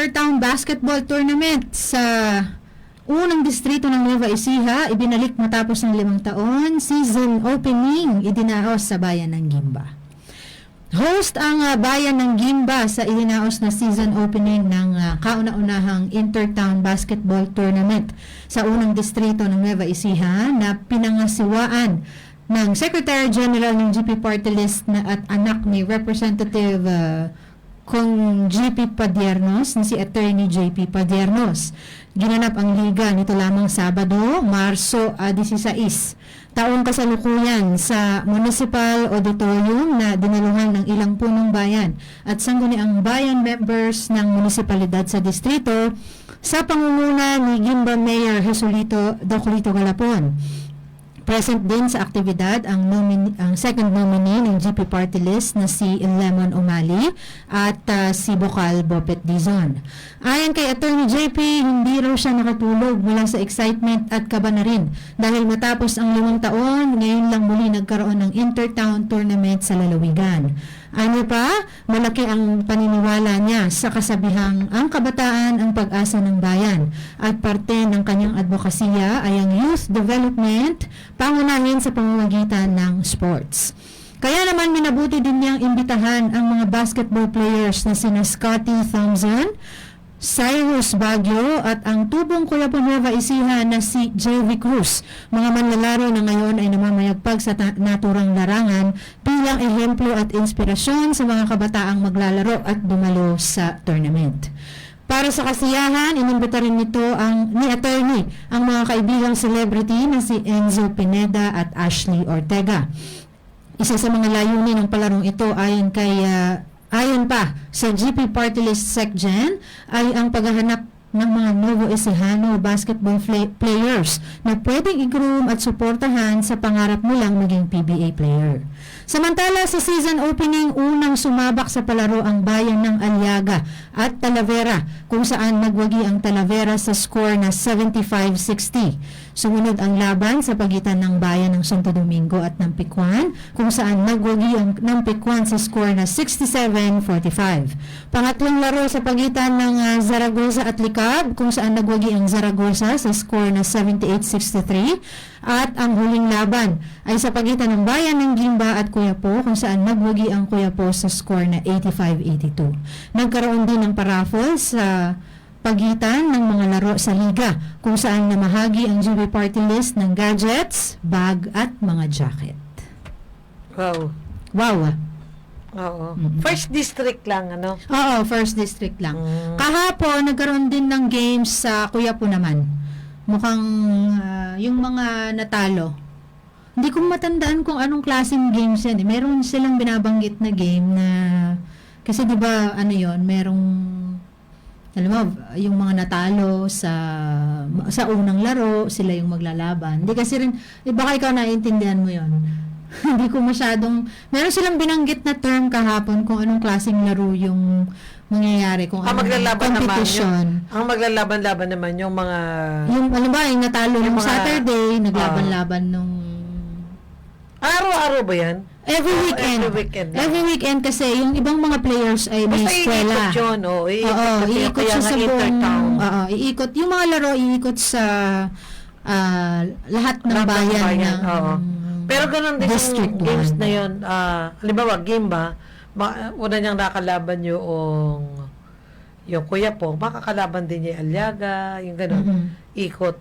Intertown Basketball Tournament sa unang distrito ng Nueva Ecija, ibinalik matapos ng limang taon, season opening, idinaos sa bayan ng Gimba. Host ang ah, bayan ng Gimba sa idinaos na season opening ng ah, kauna-unahang Intertown Basketball Tournament sa unang distrito ng Nueva Ecija na pinangasiwaan ng Secretary General ng GP Party List na at anak ni Representative ah, kung GP Padiernos na si Attorney JP Padiernos. Ginanap ang liga nito lamang Sabado, Marso ah, 16. Taong kasalukuyan sa Municipal Auditorium na dinaluhan ng ilang punong bayan at sangguniang bayan members ng munisipalidad sa distrito sa pangunguna ni Gimba Mayor Jesulito Docolito Galapon. Present din sa aktibidad ang, nomin- ang second nominee ng GP Party List na si Lemon Umali at ah, si Bokal Bopet Dizon. Ayon kay Attorney JP, hindi raw siya nakatulog mula sa excitement at kaba na rin dahil matapos ang limang taon, ngayon lang muli nagkaroon ng Intertown Tournament sa lalawigan. Ano pa, malaki ang paniniwala niya sa kasabihang ang kabataan ang pag-asa ng bayan at parte ng kanyang advokasya ay ang youth development pangunahin sa pamamagitan ng sports. Kaya naman minabuti din niyang imbitahan ang mga basketball players na sina Scotty Thompson, Cyrus Baguio at ang tubong Kuyapo Nueva Ecija na si JV Cruz. Mga manlalaro na ngayon ay namamayagpag sa naturang larangan bilang ehemplo at inspirasyon sa mga kabataang maglalaro at dumalo sa tournament. Para sa kasiyahan, inimbita rin nito ang ni attorney ang mga kaibigang celebrity na si Enzo Pineda at Ashley Ortega. Isa sa mga layunin ng palarong ito ayon kay ah, ayon pa sa GP Party List SecGen ay ang paghahanap ng mga Novo Ecijano basketball players na pwedeng i-groom at suportahan sa pangarap nilang maging PBA player. Samantala sa season opening, unang sumabak sa palaro ang bayan ng Aliaga at Talavera kung saan nagwagi ang Talavera sa score na 75-60. Sumunod ang laban sa pagitan ng bayan ng Santo Domingo at ng Pikwan kung saan nagwagi ang ng Pikwan sa score na 67-45. Pangatlong laro sa pagitan ng ah, Zaragoza at Licab kung saan nagwagi ang Zaragoza sa score na 78-63 at ang huling laban ay sa pagitan ng bayan ng Gimba at Kuyapo kung saan nagwagi ang Kuyapo sa score na 85-82. Nagkaroon din ng paraffle sa pagitan ng mga laro sa liga kung saan namahagi ang GB party list ng gadgets, bag at mga jacket. Wow. Wow ah. Oo. First district lang, ano? Oo, first district lang. Mm. Kahapon, nagkaroon din ng games sa Kuyapo naman. Mukhang ah, yung mga natalo. Hindi ko matandaan kung anong klaseng games yan. Eh. Meron silang binabanggit na game na kasi 'di ba ano 'yon, merong alam mo, yung mga natalo sa sa unang laro, sila yung maglalaban. Hindi kasi rin, eh, baka ikaw naiintindihan mo 'yon. Hindi ko masyadong meron silang binanggit na term kahapon kung anong klaseng laro yung mangyayari kung Ang maglalaban naman competition. Ang maglalaban-laban naman yung mga... Yung ano ba, yung natalo Yung nung mga-. Saturday, naglaban-laban nung Araw-araw ba yan? Every Oh, weekend. every weekend. Every weekend kasi yung ibang mga players ay may Basta eskwela. iikot yun, oh. Iikot Oo, kasi iikot kaya siya nga sa buong, intertown. oo, iikot. Yung mga laro, iikot sa ah, lahat ng Lahat ng bayan, bayan, ng oo. Pero ganun din District yung games one. na yun. Ah, halimbawa, game ba? Ma- una niyang nakalaban yung yung kuya po, makakalaban din niya yung Aliaga, yung ganun. Mhm. Ikot.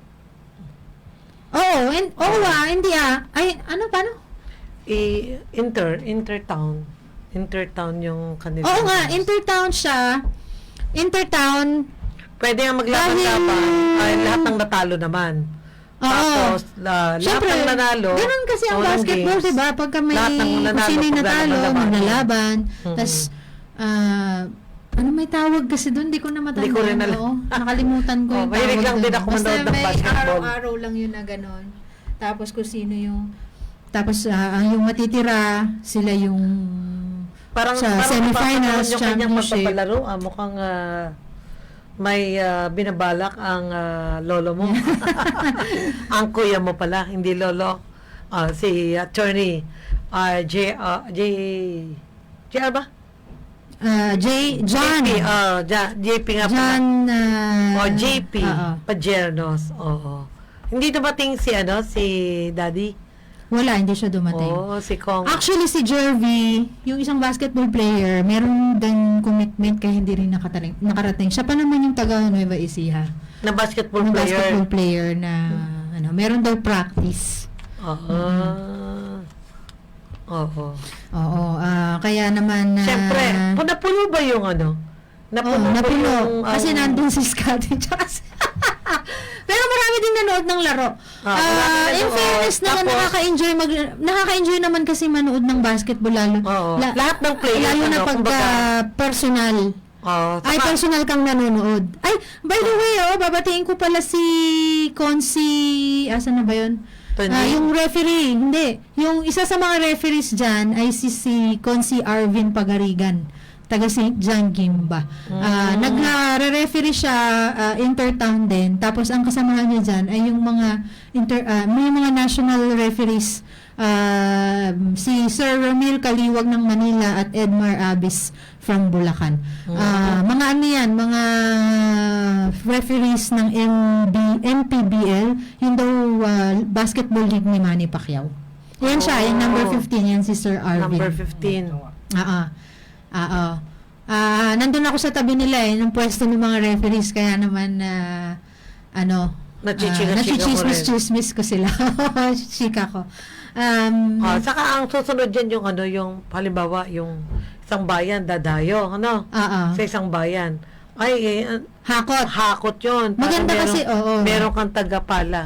Oo, and, oo ah, hindi ah. Ay, ano, paano? I, inter, intertown. Intertown yung kanila. Oo nga, intertown siya. Intertown, Pwede nga maglaban-laban. Dahil- Ay, lahat ng natalo naman. Oo. Tapos, la, lahat Siyempre, ng nanalo. ganun kasi ang basketball, games, di ba? Pagka may, lahat ng kung nanalo, sino yung natalo, maglalaban. Mhm. Tapos, ah, ano may tawag kasi doon? Di ko na matandaan. Hindi ko rin alam. oo. Nakalimutan ko Oh, yung mahilig tawag lang doon. din ako Basta manood ng may basketball. araw-araw lang yun na gano'n. Tapos kung sino yung, tapos ang yung matitira, sila yung Parang, sa parang semifinals, yung kanyang championship. magpapalaro. Ah, mukhang ah, may ah, binabalak ang ah, lolo mo. ang kuya mo pala, hindi lolo. Ah, si attorney ah, J, ah, J, JR ba? ah, J, John. JP, oh, Ja- JP nga pala. John. ah, oh, JP. oo. Pajernos. Oo. Hindi dumating si, ano, si Daddy? Wala, hindi siya dumating. Oo, si Kong. Actually, si Jervy, yung isang basketball player, meron din commitment kaya hindi rin nakataling, nakarating. Siya pa naman yung taga Nueva Ecija. na basketball Yung player. basketball player na, ano, meron daw practice. Oo. Oo. Oo, ah, kaya naman na... Siyempre, pu- napuno ba yung ano? Oo, ba napuno. yung, kasi um, nandun si Scotty. Tsaka si- Pero marami din nanood ng laro. Ah, Ah, marami in nanood. fairness naman, Tapos- nakaka-enjoy mag nakaka-enjoy naman kasi manood ng basketball lalo. Oo. La- Lahat ng players, Lalo na ano, pagka kumbaga- personal. Oo. Ay, saka- personal kang nanonood. Ay, by the way, oh, babatiin ko pala si Consi, asan na ba yun? Tony? Ah, yung referee, hindi. Yung isa sa mga referees dyan ay si, si Consi Arvin Pagarigan, taga St. John Gimba. Ah, Mm. Nag-referee siya ah, intertown din. Tapos ang kasamahan niya dyan ay yung mga inter, ah, may mga national referees ah, si Sir Ramil Kaliwag ng Manila at Edmar Abis from Bulacan. Ah, mga ano yan, mga referees ng MB, MPBL, yung daw ah, basketball league ni Manny Pacquiao. Yan siya, yung number Oh. 15, yan si Sir Arvin. Number 15. Oo. Oo. Ah, nandun ako sa tabi nila eh, ng pwesto ng mga referees, kaya naman na ano, Nachichika-chika mo nachichismis rin. chismis ko sila. Chika ko. Um, Ah, saka ang susunod dyan yung ano, yung halimbawa, yung isang bayan, dadayo, ano? oo. Sa isang bayan. Ay, eh, Hakot. hakot yun. Para Maganda meron- kasi, oo. Meron kang taga-pala.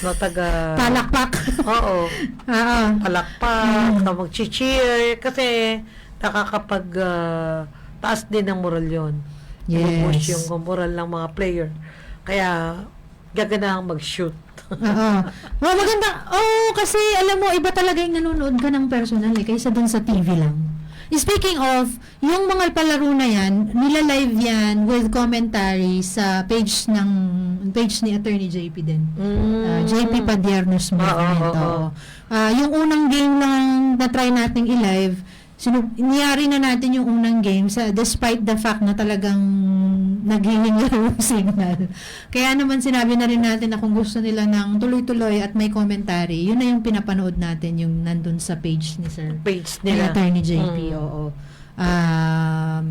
No, taga... Palakpak. Oo. Oo. Palakpak, Mm. mag-cheer. Kasi nakakapag ah, taas din ng moral. Push Yes. yung moral ng mga player. Kaya gaganahang mag-shoot. Oo. Oh, maganda. Oh, kasi alam mo, iba talaga yung nanonood ka ng personal eh, kaysa dun sa TV lang. Speaking of, yung mga palaro na yan, nila-live yan with commentary sa page ng page ni Attorney JP din. Uh, JP Padiernos Oo, Movement. oo, oo. oo. Ah, yung unang game lang na try nating i-live, sinu- niyari na natin yung unang game sa despite the fact na talagang naghihingi yung signal. Kaya naman sinabi na rin natin na kung gusto nila ng tuloy-tuloy at may commentary, yun na yung pinapanood natin yung nandun sa page ni Sir Page ni nila. Attorney JP, Mm. oo. Um,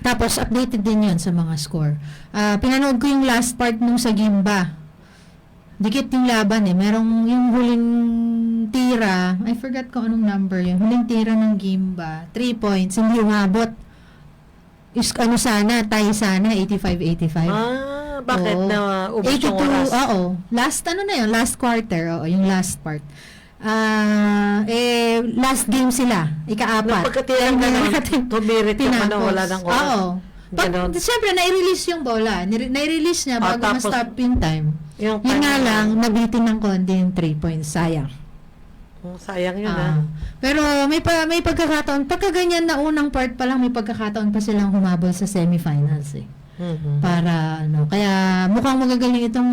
tapos, updated din yun sa mga score. Ah, pinanood ko yung last part nung sa Gimba. Dikit yung laban eh. Merong yung huling tira. I forgot kung anong number yun. Huling tira ng Gimba. 3 points. Hindi umabot. Is, ano sana, tayo sana, 85-85. Ah, bakit Oo. na ubos 82, yung oras? oo. Last, ano na yun? Last quarter, oo. Yung last part. Ah, eh, last game sila. Ika-apat. Pagkatira ka natin tumirit ka pa na wala ng oras. Oo. Pag, Ganon. siyempre, nai-release yung bola. Nai-release niya Ah, bago tapos- ma-stop yung time. Yung Yun nga na- lang, nabitin ng konti yung 3 points. Sayang. Oh, sayang yun Ah. ah. Pero may pa, may pagkakataon, pagka ganyan na unang part pa lang, may pagkakataon pa silang humabol sa semifinals eh. Mhm. para ano kaya mukhang magagaling itong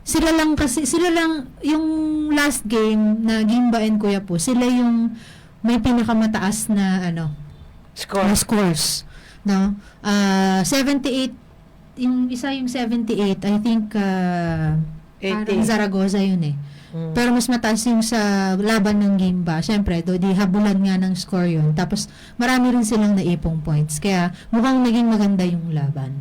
sila lang kasi sila lang yung last game na Gimba and Kuya po sila yung may pinakamataas na ano Score. na scores no Ah 78 yung isa yung 78 I think uh, 80. parang Zaragoza yun eh Mm. pero mas mataas yung sa laban ng Gimba. Siyempre, do di habulan nga ng score yun. Tapos, marami rin silang naipong points. Kaya, mukhang naging maganda yung laban.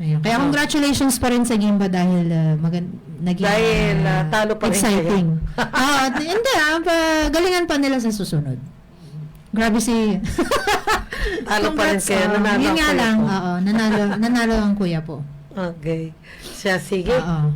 Ayun. Kaya, Ah. congratulations pa rin sa Gimba dahil uh, magan- naging Dahil, ah, ah, talo pa rin exciting. Ah, at- hindi ah, pa, galingan pa nila sa susunod. Grabe si... Talo pa rin kayo. ah. Nanalo Yun nga lang, oo, nanalo, nanalo ang kuya po. Okay. Siya, sige. Oo.